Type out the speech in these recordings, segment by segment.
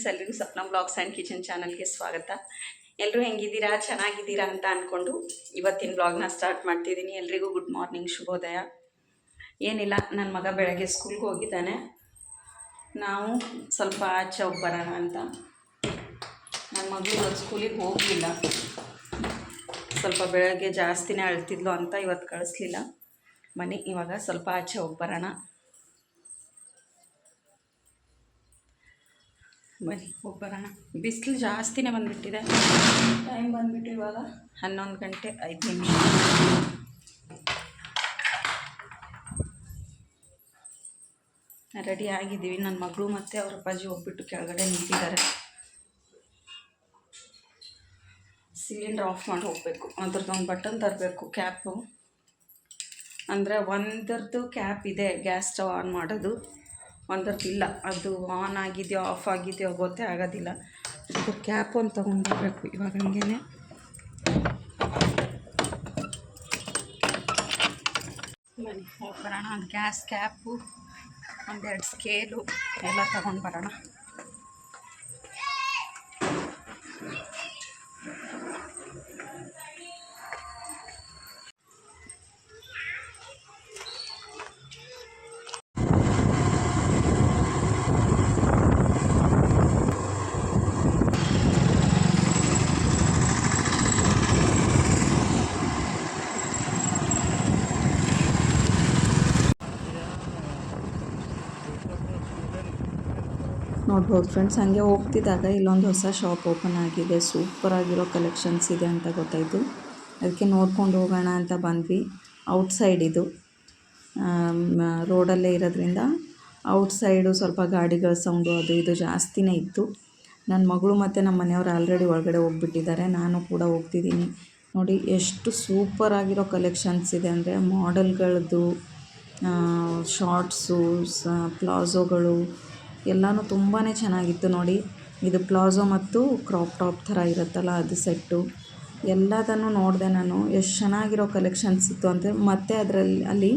Friends ಎಲ್ರಿಗೂ Sapna blogs and kitchen ಚಾನಲ್ಗೆ ಸ್ವಾಗತ. ಎಲ್ಲರೂ ಹೆಂಗಿದ್ದೀರಾ? ಚೆನ್ನಾಗಿದ್ದೀರಾ ಅಂತ ಅಂದ್ಕೊಂಡು ಇವತ್ತಿನ ಬ್ಲಾಗ್ನ ಸ್ಟಾರ್ಟ್ ಮಾಡ್ತಿದ್ದೀನಿ. ಎಲ್ರಿಗೂ ಗುಡ್ ಮಾರ್ನಿಂಗ್, ಶುಭೋದಯ. ಏನಿಲ್ಲ ನನ್ನ ಮಗ ಬೆಳಗ್ಗೆ ಸ್ಕೂಲ್ಗೆ ಹೋಗಿದ್ದಾನೆ. ನಾವು ಸ್ವಲ್ಪ ಆಚೆ ಹೋಗಿ ಬರೋಣ ಅಂತ. ನನ್ನ ಮಗಳು ಇವತ್ತು ಸ್ಕೂಲಿಗೆ ಹೋಗಲಿಲ್ಲ. ಸ್ವಲ್ಪ ಬೆಳಗ್ಗೆ ಜಾಸ್ತಿನೇ ಅಳ್ತಿದ್ಲು ಅಂತ ಇವತ್ತು ಕಳಿಸ್ಲಿಲ್ಲ. ಮನೆ ಇವಾಗ ಸ್ವಲ್ಪ ಆಚೆ ಹೋಗಿ ಬರೋಣ. ಬನ್ನಿ ಹೋಗಿ ಬರೋಣ ಬಿಸಿಲು ಜಾಸ್ತಿನೇ ಬಂದುಬಿಟ್ಟಿದೆ. ಟೈಮ್ ಬಂದುಬಿಟ್ಟು ಇವಾಗ ಹನ್ನೊಂದು ಗಂಟೆ ಐದು ನಿಮಿಷ. ರೆಡಿ ಆಗಿದ್ದೀವಿ. ನನ್ನ ಮಗಳು ಮತ್ತು ಅವ್ರ ಅಪ್ಪಾಜಿ ಹೋಗ್ಬಿಟ್ಟು ಕೆಳಗಡೆ ನಿಂತಿದ್ದಾರೆ. ಸಿಲಿಂಡ್ರ್ ಆಫ್ ಮಾಡಿ ಹೋಗಬೇಕು. ಅದ್ರದ್ದು ಒಂದು ಬಟನ್ ತರಬೇಕು ಕ್ಯಾಪು ಅಂದರೆ ಒಂದರದ್ದು ಕ್ಯಾಪ್ ಇದೆ ಗ್ಯಾಸ್ ಸ್ಟವ್ ಆನ್ ಮಾಡೋದು. ಒಂದರದ್ದು ಇಲ್ಲ. ಅದು ಆನ್ ಆಗಿದೆಯೋ ಆಫ್ ಆಗಿದೆಯೋ ಗೊತ್ತೇ ಆಗೋದಿಲ್ಲ. ಅದು ಕ್ಯಾಪ್ ಒಂದು ತೊಗೊಂಡಿರಬೇಕು ಇವಾಗ ಹಂಗೇನೆ. ಬನ್ನಿ ಹೋಗಿ ಬರೋಣ. ಒಂದು ಗ್ಯಾಸ್ ಕ್ಯಾಪು ಒಂದೆರಡು ಸ್ಕೇಲು ಎಲ್ಲ ತಗೊಂಡು ಬರೋಣ. ನೋಡ್ಬೋದು ಫ್ರೆಂಡ್ಸ್ ಹಾಗೆ ಹೋಗ್ತಿದ್ದಾಗ ಇಲ್ಲೊಂದು ಹೊಸ ಶಾಪ್ ಓಪನ್ ಆಗಿದೆ. ಸೂಪರ್ ಆಗಿರೋ ಕಲೆಕ್ಷನ್ಸ್ ಇದೆ ಅಂತ ಗೊತ್ತಾಯಿತು. ಅದಕ್ಕೆ ನೋಡ್ಕೊಂಡು ಹೋಗೋಣ ಅಂತ ಬಂದ್ವಿ. ಔಟ್ಸೈಡ್ ಇದು. ರೋಡಲ್ಲೇ ಇರೋದ್ರಿಂದ ಔಟ್ಸೈಡು ಸ್ವಲ್ಪ ಗಾಡಿಗಳ ಸೌಂಡು ಅದು ಇದು ಜಾಸ್ತಿನೇ ಇತ್ತು. ನನ್ನ ಮಗಳು ಮತ್ತು ನಮ್ಮ ಮನೆಯವರು ಆಲ್ರೆಡಿ ಒಳಗಡೆ ಹೋಗ್ಬಿಟ್ಟಿದ್ದಾರೆ. ನಾನು ಕೂಡ ಹೋಗ್ತಿದ್ದೀನಿ. ನೋಡಿ ಎಷ್ಟು ಸೂಪರ್ ಆಗಿರೋ ಕಲೆಕ್ಷನ್ಸ್ ಇದೆ ಅಂದರೆ ಮಾಡೆಲ್ಗಳದ್ದು ಶಾರ್ಟ್ಸು ಸ ಪ್ಲಾಝೋಗಳು ಎಲ್ಲನೂ ತುಂಬಾ ಚೆನ್ನಾಗಿತ್ತು ನೋಡಿ. ಇದು ಪ್ಲಾಝೋ ಮತ್ತು ಕ್ರಾಪ್ ಟಾಪ್ ಥರ ಇರುತ್ತಲ್ಲ ಅದು ಸೆಟ್ಟು. ಎಲ್ಲದನ್ನು ನೋಡಿದೆ ನಾನು. ಎಷ್ಟು ಚೆನ್ನಾಗಿರೋ ಕಲೆಕ್ಷನ್ಸ್ ಇತ್ತು ಅಂದರೆ ಮತ್ತು ಅದರಲ್ಲಿ ಅಲ್ಲಿ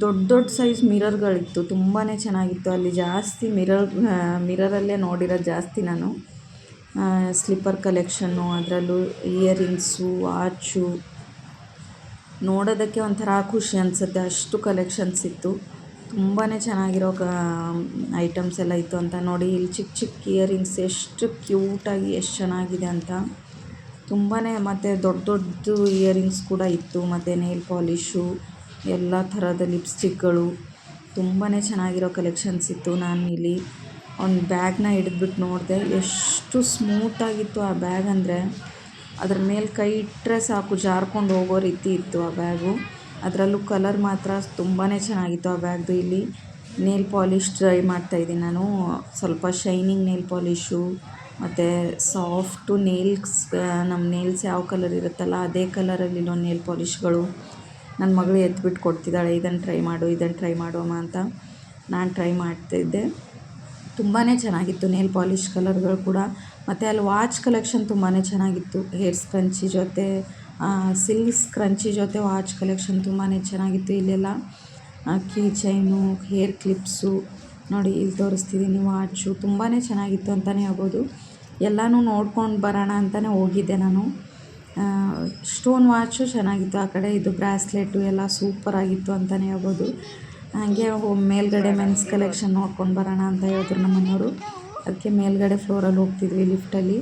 ದೊಡ್ಡ ದೊಡ್ಡ ಸೈಜ್ ಮಿರರ್ಗಳಿತ್ತು ತುಂಬಾ ಚೆನ್ನಾಗಿತ್ತು. ಅಲ್ಲಿ ಜಾಸ್ತಿ ಮಿರರ್ ಮಿರರಲ್ಲೇ ನೋಡಿರೋದು ಜಾಸ್ತಿ ನಾನು. ಸ್ಲಿಪ್ಪರ್ ಕಲೆಕ್ಷನ್ನು ಅದರಲ್ಲೂ ಇಯರಿಂಗ್ಸು ವಾಚು ನೋಡೋದಕ್ಕೆ ಒಂಥರ ಖುಷಿ ಅನಿಸುತ್ತೆ. ಅಷ್ಟು ಕಲೆಕ್ಷನ್ಸ್ ಇತ್ತು. ತುಂಬಾ ಚೆನ್ನಾಗಿರೋ ಕ ಐಟಮ್ಸ್ ಎಲ್ಲ ಇತ್ತು ಅಂತ ನೋಡಿ. ಇಲ್ಲಿ ಚಿಕ್ಕ ಚಿಕ್ಕ ಇಯರಿಂಗ್ಸ್ ಎಷ್ಟು ಕ್ಯೂಟಾಗಿ ಎಷ್ಟು ಚೆನ್ನಾಗಿದೆ ಅಂತ. ತುಂಬಾ ಮತ್ತು ದೊಡ್ಡ ದೊಡ್ಡ ಇಯರಿಂಗ್ಸ್ ಕೂಡ ಇತ್ತು. ಮತ್ತು ನೇಲ್ ಪಾಲಿಶು ಎಲ್ಲ ಥರದ ಲಿಪ್ಸ್ಟಿಕ್ಗಳು ತುಂಬಾ ಚೆನ್ನಾಗಿರೋ ಕಲೆಕ್ಷನ್ಸ್ ಇತ್ತು ನಾನು ಇಲ್ಲಿ. ಒಂದು ಬ್ಯಾಗ್ನ ಹಿಡಿದ್ಬಿಟ್ಟು ನೋಡಿದೆ, ಎಷ್ಟು ಸ್ಮೂತಾಗಿತ್ತು ಆ ಬ್ಯಾಗ್ ಅಂದರೆ. ಅದ್ರ ಮೇಲೆ ಕೈ ಇಟ್ಟರೆ ಸಾಕು, ಜಾರ್ಕೊಂಡು ಹೋಗೋ ರೀತಿ ಇತ್ತು ಆ ಬ್ಯಾಗು ಅದರಲ್ಲೂ ಕಲರ್ ಮಾತ್ರ ತುಂಬಾ ಚೆನ್ನಾಗಿತ್ತು ಆ ಬ್ಯಾಗ್ದು. ಇಲ್ಲಿ ನೇಲ್ ಪಾಲಿಶ್ ಟ್ರೈ ಮಾಡ್ತಾಯಿದ್ದೀನಿ ನಾನು. ಸ್ವಲ್ಪ ಶೈನಿಂಗ್ ನೇಲ್ ಪಾಲಿಶು, ಮತ್ತು ಸಾಫ್ಟು ನೇಲ್ಸ್ ನಮ್ಮ ನೇಲ್ಸ್ ಯಾವ ಕಲರ್ ಇರುತ್ತಲ್ಲ ಅದೇ ಕಲರಲ್ಲಿರೋ ನೇಲ್ ಪಾಲಿಶ್ಗಳು ನನ್ನ ಮಗಳು ಎತ್ಬಿಟ್ಟು ಕೊಡ್ತಿದ್ದಾಳೆ. ಇದನ್ನು ಟ್ರೈ ಮಾಡು ಇದನ್ನು ಟ್ರೈ ಮಾಡೋಮ್ಮ ಅಂತ ನಾನು ಟ್ರೈ ಮಾಡ್ತಿದ್ದೆ ತುಂಬಾ ಚೆನ್ನಾಗಿತ್ತು ನೇಲ್ ಪಾಲಿಶ್ ಕಲರ್ಗಳು ಕೂಡ. ಮತ್ತು ಅಲ್ಲಿ ವಾಚ್ ಕಲೆಕ್ಷನ್ ತುಂಬಾ ಚೆನ್ನಾಗಿತ್ತು. ಹೇರ್ ಸ್ಕ್ರಂಚಿ ಜೊತೆ ಸಿಲ್ಕ್ ಸ್ಕ್ರಂಚಿ ಜೊತೆ ವಾಚ್ ಕಲೆಕ್ಷನ್ ತುಂಬಾ ಚೆನ್ನಾಗಿತ್ತು ಇಲ್ಲೆಲ್ಲ. ಕೀ ಚೈನು ಹೇರ್ ಕ್ಲಿಪ್ಸು ನೋಡಿ ಇಲ್ಲಿ ತೋರಿಸ್ತಿದ್ದೀನಿ ವಾಚು ತುಂಬಾ ಚೆನ್ನಾಗಿತ್ತು ಅಂತಲೇ ಹೇಳ್ಬೋದು. ಎಲ್ಲನೂ ನೋಡ್ಕೊಂಡು ಬರೋಣ ಅಂತಲೇ ಹೋಗಿದ್ದೆ ನಾನು. ಸ್ಟೋನ್ ವಾಚು ಚೆನ್ನಾಗಿತ್ತು ಆ ಕಡೆ, ಇದು ಬ್ರಾಸ್ಲೆಟು ಎಲ್ಲ ಸೂಪರಾಗಿತ್ತು ಅಂತಲೇ ಹೇಳ್ಬೋದು. ಹಾಗೆ ಮೇಲ್ಗಡೆ ಮೆನ್ಸ್ ಕಲೆಕ್ಷನ್ ನೋಡ್ಕೊಂಡು ಬರೋಣ ಅಂತ ಹೇಳಿದ್ರು ನಮ್ಮ ಮನೆಯವರು ಅದಕ್ಕೆ ಮೇಲ್ಗಡೆ ಫ್ಲೋರಲ್ಲಿ ಹೋಗ್ತಿದ್ವಿ ಲಿಫ್ಟಲ್ಲಿ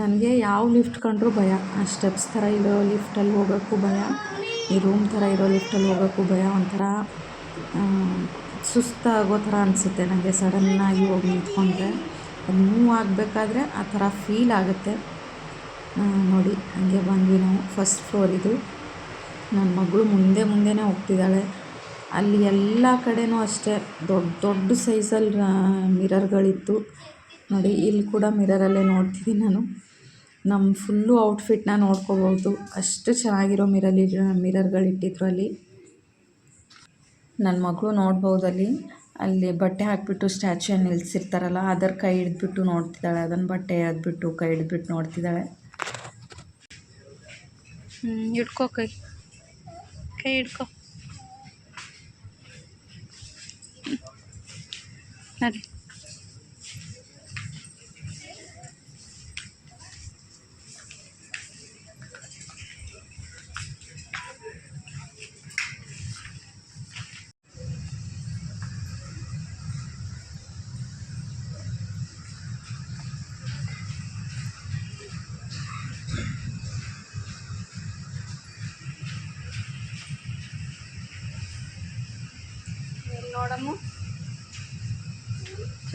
ನನಗೆ ಯಾವ ಲಿಫ್ಟ್ ಕಂಡ್ರೂ ಭಯ. ಆ ಸ್ಟೆಪ್ಸ್ ಥರ ಇರೋ ಲಿಫ್ಟಲ್ಲಿ ಹೋಗೋಕ್ಕೂ ಭಯ. ಈ ರೂಮ್ ಥರ ಇರೋ ಲಿಫ್ಟಲ್ಲಿ ಹೋಗೋಕ್ಕೂ ಭಯ ಒಂಥರ ಸುಸ್ತಾಗೋ ಥರ ಅನಿಸುತ್ತೆ ನನಗೆ ಸಡನ್ನಾಗಿ ಹೋಗಿ ನಿಂತ್ಕೊಂಡ್ರೆ. ಅದು ಮೂವ್ ಆಗಬೇಕಾದ್ರೆ ಆ ಥರ ಫೀಲ್ ಆಗುತ್ತೆ. ನೋಡಿ, ಹಂಗೆ ಬಂದ್ವಿ ನಾವು ಫಸ್ಟ್ ಫ್ಲೋರ್ ಇದು. ನನ್ನ ಮಗಳು ಮುಂದೆ ಮುಂದೆನೇ ಹೋಗ್ತಿದ್ದಾಳೆ. ಅಲ್ಲಿ ಎಲ್ಲ ಕಡೆಯೂ ಅಷ್ಟೇ, ದೊಡ್ಡ ದೊಡ್ಡ ಸೈಜಲ್ಲಿ ಮಿರರ್ಗಳಿತ್ತು ನೋಡಿ, ಇಲ್ಲಿ ಕೂಡ ಮಿರರಲ್ಲೇ ನೋಡ್ತಿದ್ದೀನಿ ನಾನು. ನಮ್ಮ ಫುಲ್ಲು ಔಟ್ಫಿಟ್ನ ನೋಡ್ಕೋಬೋದು ಅಷ್ಟು ಚೆನ್ನಾಗಿರೋ ಮಿರಲ್ಲಿ ಮಿರರ್ಗಳಿಟ್ಟಿದ್ರು ಅಲ್ಲಿ. ನನ್ನ ಮಗಳು ನೋಡ್ಬೋದು ಅಲ್ಲಿ. ಅಲ್ಲಿ ಬಟ್ಟೆ ಹಾಕಿಬಿಟ್ಟು ಸ್ಟ್ಯಾಚ್ಯೂನ ನಿಲ್ಲಿಸಿರ್ತಾರಲ್ಲ ಅದರ ಕೈ ಹಿಡಿದ್ಬಿಟ್ಟು ನೋಡ್ತಿದ್ದಾಳೆ. ಅದನ್ನು ಬಟ್ಟೆ ಅದ್ಬಿಟ್ಟು ಕೈ ಹಿಡಿದ್ಬಿಟ್ಟು ನೋಡ್ತಿದ್ದಾಳೆ. ಹಿಡ್ಕೋ ಕೈ. ಕೈ ಹಿಡ್ಕೊ. ನಡಿ.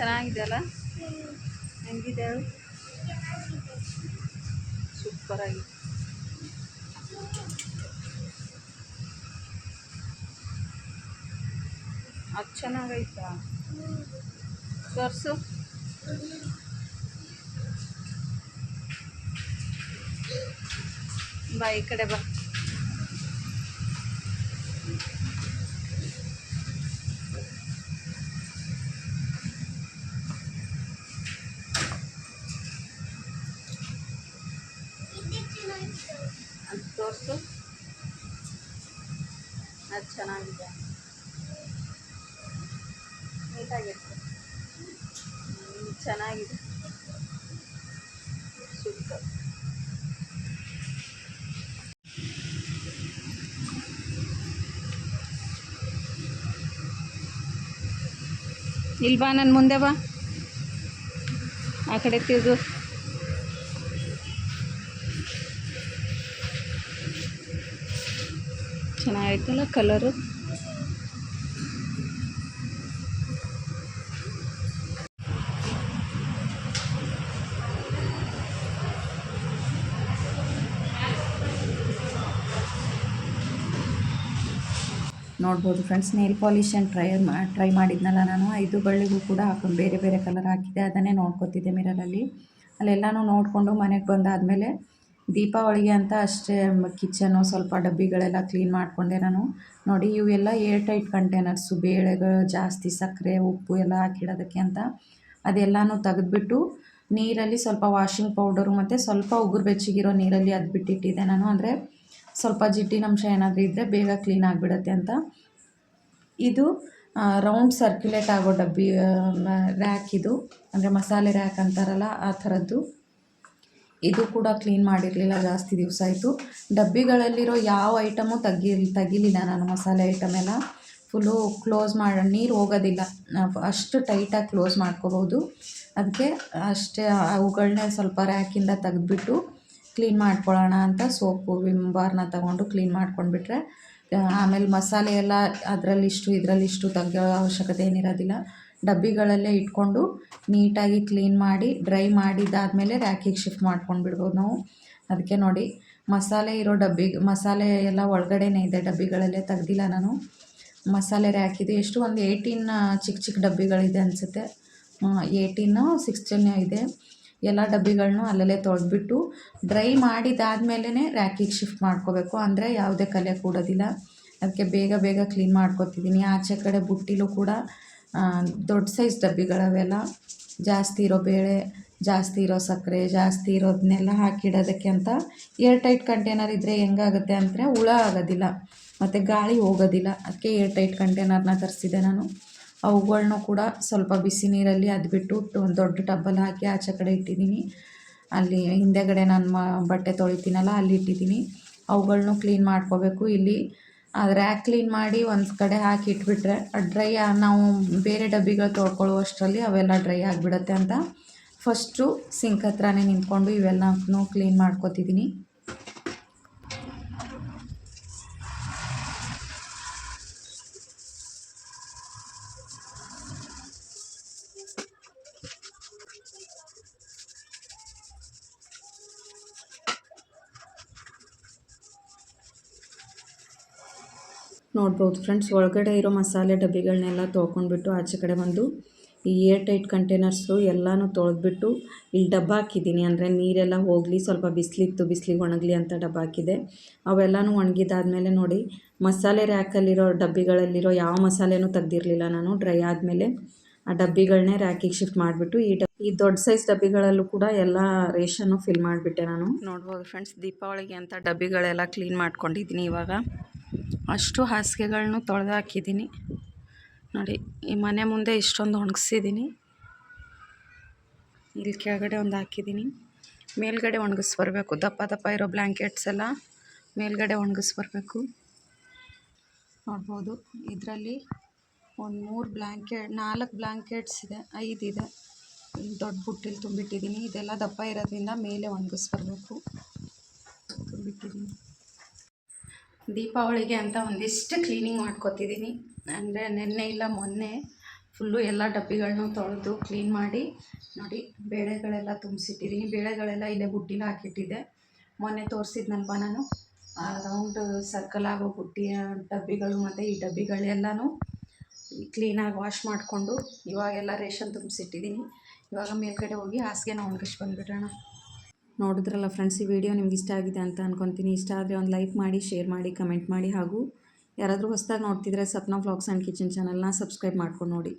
ಚೆನ್ನಾಗಿದೆ ಅಲ್ಲ ಹೆಂಗಿದೆ? ಹೇಳು ಸೂಪರಾಗಿ. ಅದು ಚೆನ್ನಾಗೈತಾ? ತೋರಿಸು. ಬಾ ಈ ಕಡೆ ಬಾ ಅದು ತೋರಿಸು ಅದು ಚೆನ್ನಾಗಿದೆ. ನೀಟಾಗಿರ್ತದೆ ಚೆನ್ನಾಗಿದೆ. ಸೂಪರ್. ಇಲ್ವಾ ನನ್ನ ಮುಂದೆ ಬಾ. ಆ ಕಡೆ ತಿರುಗು. ಚೆನ್ನಾಗೈತಲ್ಲ ಕಲರು ನೋಡ್ಬೋದು friends nail polish and try ಮಾ ಟ್ರೈ ಮಾಡಿದ್ನಲ್ಲ ನಾನು. ಐದು ಬಳ್ಳಿಗೂ ಕೂಡ ಹಾಕೊಂಡು ಬೇರೆ ಬೇರೆ ಕಲರ್ ಹಾಕಿದ್ದೆ. ಅದನ್ನೇ ನೋಡ್ಕೊತಿದ್ದೆ ಮಿರರಲ್ಲಿ ಅಲ್ಲೆಲ್ಲನೂ ನೋಡಿಕೊಂಡು ಮನೆಗೆ ಬಂದಾದಮೇಲೆ ದೀಪಾವಳಿಗೆ ಅಂತ ಅಷ್ಟೇ ಕಿಚನು ಸ್ವಲ್ಪ ಡಬ್ಬಿಗಳೆಲ್ಲ ಕ್ಲೀನ್ ಮಾಡಿಕೊಂಡೆ ನಾನು. ನೋಡಿ, ಇವೆಲ್ಲ ಏರ್ ಟೈಟ್ ಕಂಟೈನರ್ಸು ಬೇಳೆಗಳು, ಜಾಸ್ತಿ ಸಕ್ಕರೆ, ಉಪ್ಪು ಎಲ್ಲ ಹಾಕಿಡೋದಕ್ಕೆ ಅಂತ. ಅದೆಲ್ಲನೂ ತೆಗೆದುಬಿಟ್ಟು ನೀರಲ್ಲಿ ಸ್ವಲ್ಪ ವಾಷಿಂಗ್ ಪೌಡರು ಮತ್ತು ಸ್ವಲ್ಪ ಉಗುರು ಬೆಚ್ಚಗಿರೋ ನೀರಲ್ಲಿ ಅದು ಬಿಟ್ಟಿಟ್ಟಿದ್ದೆ ನಾನು. ಅಂದರೆ ಸ್ವಲ್ಪ ಜಿಡ್ಡಿನಂಶ ಏನಾದರೂ ಇದ್ದರೆ ಬೇಗ ಕ್ಲೀನ್ ಆಗಿಬಿಡತ್ತೆ ಅಂತ. ಇದು ರೌಂಡ್ ಸರ್ಕ್ಯುಲೇಟ್ ಆಗೋ ಡಬ್ಬಿ ರ್ಯಾಕ್ ಇದು. ಅಂದರೆ ಮಸಾಲೆ ರ್ಯಾಕ್ ಅಂತಾರಲ್ಲ, ಆ ಥರದ್ದು. ಇದು ಕೂಡ ಕ್ಲೀನ್ ಮಾಡಿರಲಿಲ್ಲ, ಜಾಸ್ತಿ ದಿವಸ ಆಯಿತು. ಡಬ್ಬಿಗಳಲ್ಲಿರೋ ಯಾವ ಐಟಮು ತೆಗಿ, ತಗಿಲಿಲ್ಲ ನಾನು ಮಸಾಲೆ ಐಟಮ್ ಎಲ್ಲ. ಫುಲ್ಲು ಕ್ಲೋಸ್ ಮಾಡ, ನೀರು ಹೋಗೋದಿಲ್ಲ. ಅಷ್ಟು ಟೈಟಾಗಿ ಕ್ಲೋಸ್ ಮಾಡ್ಕೋಬೋದು ಅದಕ್ಕೆ ಅಷ್ಟೇ ಅವುಗಳನ್ನೇ ಸ್ವಲ್ಪ ರ್ಯಾಕಿಂದ ತೆಗೆದ್ಬಿಟ್ಟು ಕ್ಲೀನ್ ಮಾಡ್ಕೊಳ್ಳೋಣ ಅಂತ ಸೋಪು ವಿಮ್ ತಗೊಂಡು ಕ್ಲೀನ್ ಮಾಡ್ಕೊಂಡ್ಬಿಟ್ರೆ ಆಮೇಲೆ ಮಸಾಲೆ ಎಲ್ಲ ಅದರಲ್ಲಿಷ್ಟು, ಇದರಲ್ಲಿಷ್ಟು ತೆಗಿಯೋ ಅವಶ್ಯಕತೆ ಏನಿರೋದಿಲ್ಲ. ಡಬ್ಬಿಗಳಲ್ಲೇ ಇಟ್ಕೊಂಡು ನೀಟಾಗಿ ಕ್ಲೀನ್ ಮಾಡಿ, ಡ್ರೈ ಮಾಡಿದ್ದಾದಮೇಲೆ ರ್ಯಾಕಿಗೆ ಶಿಫ್ಟ್ ಮಾಡ್ಕೊಂಡು ಬಿಡ್ಬೋದು ನಾವು. ಅದಕ್ಕೆ ನೋಡಿ, ಮಸಾಲೆ ಇರೋ ಡಬ್ಬಿ, ಮಸಾಲೆ ಎಲ್ಲ ಒಳಗಡೆನೇ ಇದೆ, ಡಬ್ಬಿಗಳಲ್ಲೇ ತೆಗ್ದಿಲ್ಲ ನಾನು. ಮಸಾಲೆ ರ್ಯಾಕ್ ಇದೆ. ಎಷ್ಟು, ಒಂದು ಏಯ್ಟೀನ್ ಚಿಕ್ಕ ಚಿಕ್ಕ ಡಬ್ಬಿಗಳಿದೆ ಅನಿಸುತ್ತೆ. ಏಯ್ಟೀನು, ಸಿಕ್ಸ್ಟೀನ್ ಇದೆ. ಎಲ್ಲ ಡಬ್ಬಿಗಳನ್ನೂ ಅಲ್ಲಲ್ಲೇ ತೊಳೆದ್ಬಿಟ್ಟು, ಡ್ರೈ ಮಾಡಿದಾದ್ಮೇಲೆ ರ್ಯಾಕಿಗೆ ಶಿಫ್ಟ್ ಮಾಡ್ಕೋಬೇಕು. ಅಂದರೆ ಯಾವುದೇ ಕಲೆ ಕೂಡೋದಿಲ್ಲ. ಅದಕ್ಕೆ ಬೇಗ ಬೇಗ ಕ್ಲೀನ್ ಮಾಡ್ಕೊತಿದ್ದೀನಿ. ಆಚೆ ಕಡೆ ಬುಟ್ಟಿಲು ಕೂಡ ದೊಡ್ಡ ಸೈಜ್ ಡಬ್ಬಿಗಳವೆಲ್ಲ. ಜಾಸ್ತಿ ಇರೋ ಬೇಳೆ, ಜಾಸ್ತಿ ಇರೋ ಸಕ್ಕರೆ, ಜಾಸ್ತಿ ಇರೋದನ್ನೆಲ್ಲ ಹಾಕಿಡೋದಕ್ಕೆ ಅಂತ ಏರ್ ಟೈಟ್ ಕಂಟೈನರ್ ಇದ್ದರೆ ಹೆಂಗಾಗುತ್ತೆ ಅಂದರೆ ಹುಳ ಆಗೋದಿಲ್ಲ. ಮತ್ತು ಗಾಳಿ ಹೋಗೋದಿಲ್ಲ. ಅದಕ್ಕೆ ಏರ್ ಟೈಟ್ ಕಂಟೈನರ್ನ ತರಿಸಿದೆ ನಾನು. ಅವುಗಳನ್ನೂ ಕೂಡ ಸ್ವಲ್ಪ ಬಿಸಿ ನೀರಲ್ಲಿ ಅದ್ಬಿಟ್ಟು ಒಂದು ದೊಡ್ಡ ಟಬ್ಬಲ್ಲಿ ಹಾಕಿ ಆಚೆ ಕಡೆ ಇಟ್ಟಿದ್ದೀನಿ. ಅಲ್ಲಿ ಹಿಂದೆಗಡೆ ನಾನು ಬಟ್ಟೆ ತೊಳಿತೀನಲ್ಲ ಅಲ್ಲಿ ಇಟ್ಟಿದ್ದೀನಿ. ಅವುಗಳ್ನೂ ಕ್ಲೀನ್ ಮಾಡ್ಕೋಬೇಕು. ಇಲ್ಲಿ ರ್ಯಾಕ್ ಕ್ಲೀನ್ ಮಾಡಿ ಒಂದು ಕಡೆ ಹಾಕಿ ಇಟ್ಬಿಟ್ರೆ ಡ್ರೈ ನಾವು ಬೇರೆ ಡಬ್ಬಿಗಳು ತೊಳ್ಕೊಳ್ಳುವಷ್ಟರಲ್ಲಿ ಅವೆಲ್ಲ ಡ್ರೈ ಆಗಿಬಿಡತ್ತೆ ಅಂತ. ಫಸ್ಟು ಸಿಂಕ್ ಹತ್ರನೇ ನಿಂತ್ಕೊಂಡು ಇವೆಲ್ಲನೂ ಕ್ಲೀನ್ ಮಾಡ್ಕೊತಿದ್ದೀನಿ. ನೋಡ್ಬೋದು ಫ್ರೆಂಡ್ಸ್, ಒಳಗಡೆ ಇರೋ ಮಸಾಲೆ ಡಬ್ಬಿಗಳನ್ನೆಲ್ಲ ತೊಳ್ಕೊಂಡ್ಬಿಟ್ಟು ಆಚೆ ಕಡೆ ಬಂದು ಈ ಏರ್ ಟೈಟ್ ಕಂಟೈನರ್ಸು ಎಲ್ಲನೂ ತೊಳೆದ್ಬಿಟ್ಟು ಇಲ್ಲಿ ಡಬ್ಬ ಹಾಕಿದ್ದೀನಿ. ಅಂದರೆ ನೀರೆಲ್ಲ ಹೋಗಲಿ, ಸ್ವಲ್ಪ ಬಿಸಿಲಿತ್ತು, ಬಿಸಿಲಿಗೆ ಒಣಗಲಿ ಅಂತ ಡಬ್ಬ ಹಾಕಿದೆ. ಅವೆಲ್ಲನೂ ಒಣಗಿದಾದ್ಮೇಲೆ ನೋಡಿ, ಮಸಾಲೆ ರ್ಯಾಕಲ್ಲಿರೋ ಡಬ್ಬಿಗಳಲ್ಲಿರೋ ಯಾವ ಮಸಾಲೆನೂ ತೆಗ್ದಿರಲಿಲ್ಲ ನಾನು. ಡ್ರೈ ಆದಮೇಲೆ ಆ ಡಬ್ಬಿಗಳನ್ನೇ ರ್ಯಾಕಿಗೆ ಶಿಫ್ಟ್ ಮಾಡಿಬಿಟ್ಟು ಈ ಡಬ್, ಈ ದೊಡ್ಡ ಸೈಜ್ ಡಬ್ಬಿಗಳಲ್ಲೂ ಕೂಡ ಎಲ್ಲ ರೇಷನ್ನು ಫಿಲ್ ಮಾಡಿಬಿಟ್ಟೆ ನಾನು. ನೋಡ್ಬೋದು ಫ್ರೆಂಡ್ಸ್, ದೀಪಾವಳಿಗೆ ಅಂತ ಡಬ್ಬಿಗಳೆಲ್ಲ ಕ್ಲೀನ್ ಮಾಡ್ಕೊಂಡಿದ್ದೀನಿ ಇವಾಗ. ಅಷ್ಟು ಹಾಸಿಗೆಗಳನ್ನು ತೊಳೆದು ಹಾಕಿದ್ದೀನಿ. ನೋಡಿ, ಈ ಮನೆ ಮುಂದೆ ಇಷ್ಟೊಂದು ಒಣಗಿಸಿದ್ದೀನಿ. ಇಲ್ಲಿ ಕೆಳಗಡೆ ಒಂದು ಹಾಕಿದ್ದೀನಿ. ಮೇಲ್ಗಡೆ ಒಣಗಿಸಿ ಬರಬೇಕು ದಪ್ಪ ದಪ್ಪ ಇರೋ ಬ್ಲ್ಯಾಂಕೆಟ್ಸ್ ಎಲ್ಲ ಮೇಲ್ಗಡೆ ಒಣಗಿಸಿ ಬರಬೇಕು ನೋಡ್ಬೋದು, ಇದರಲ್ಲಿ ಒಂದು ಮೂರು ಬ್ಲ್ಯಾಂಕೆಟ್ ನಾಲ್ಕು ಬ್ಲ್ಯಾಂಕೆಟ್ಸ್ ಇದೆ, ಐದು ಇದೆ. ದೊಡ್ಡ ಬುಟ್ಟಿಲಿ ತುಂಬಿಟ್ಟಿದ್ದೀನಿ. ಇದೆಲ್ಲ ದಪ್ಪ ಇರೋದ್ರಿಂದ ಮೇಲೆ ಒಣಗಿಸ್ಬರ್ಬೇಕು. ತುಂಬಿಟ್ಟಿದ್ದೀನಿ. ದೀಪಾವಳಿಗೆ ಅಂತ ಒಂದಿಷ್ಟು ಕ್ಲೀನಿಂಗ್ ಮಾಡ್ಕೊತಿದ್ದೀನಿ ಅಂದರೆ ನಿನ್ನೆ ಇಲ್ಲ, ಮೊನ್ನೆ ಫುಲ್ಲು ಎಲ್ಲ ಡಬ್ಬಿಗಳನ್ನೂ ತೊಳೆದು ಕ್ಲೀನ್ ಮಾಡಿ, ನೋಡಿ ಬೇಳೆಗಳೆಲ್ಲ ತುಂಬಿಸಿಟ್ಟಿದ್ದೀನಿ ಬೇಳೆಗಳೆಲ್ಲ ಇಲ್ಲೇ ಬುಟ್ಟಿಲಿ ಹಾಕಿಟ್ಟಿದ್ದೆ. ಮೊನ್ನೆ ತೋರಿಸಿದ್ನಲ್ವ ನಾನು ರೌಂಡ್ ಸರ್ಕಲ್ ಆಗೋ ಬುಟ್ಟಿಯ ಡಬ್ಬಿಗಳು ಮತ್ತು ಈ ಡಬ್ಬಿಗಳೆಲ್ಲನೂ ಕ್ಲೀನಾಗಿ ವಾಶ್ ಮಾಡಿಕೊಂಡು ಇವಾಗೆಲ್ಲ ರೇಷನ್ ತುಂಬಿಸಿಟ್ಟಿದ್ದೀನಿ ಇವಾಗ ಮೇಲ್ಗಡೆ ಹೋಗಿ ಹಾಸಿಗೆನ ಒಣಗಿಸಿ ಬಂದುಬಿಡೋಣ. ನೋಡಿದ್ರಲ್ಲ ಫ್ರೆಂಡ್ಸ್ ಈ ವಿಡಿಯೋ ನಿಮ್ಗೆ ಇಷ್ಟ ಆಗಿದೆ ಅಂತ ಅನ್ಕೊತೀನಿ. ಇಷ್ಟ ಆದರೆ ಒಂದು ಲೈಕ್ ಮಾಡಿ ಶೇರ್ ಮಾಡಿ ಕಮೆಂಟ್ ಮಾಡಿ ಹಾಗೂ ಯಾರಾದರೂ ಹೊಸದಾಗಿ ನೋಡ್ತಿದ್ರೆ ಸಪ್ನಾ ವ್ಲಾಗ್ಸ್ ಆ್ಯಂಡ್ ಕಿಚನ್ ಚಾನಲ್ನ ಸಬ್ಸ್ಕ್ರೈಬ್ ಮಾಡ್ಕೊಂಡು ನೋಡಿ.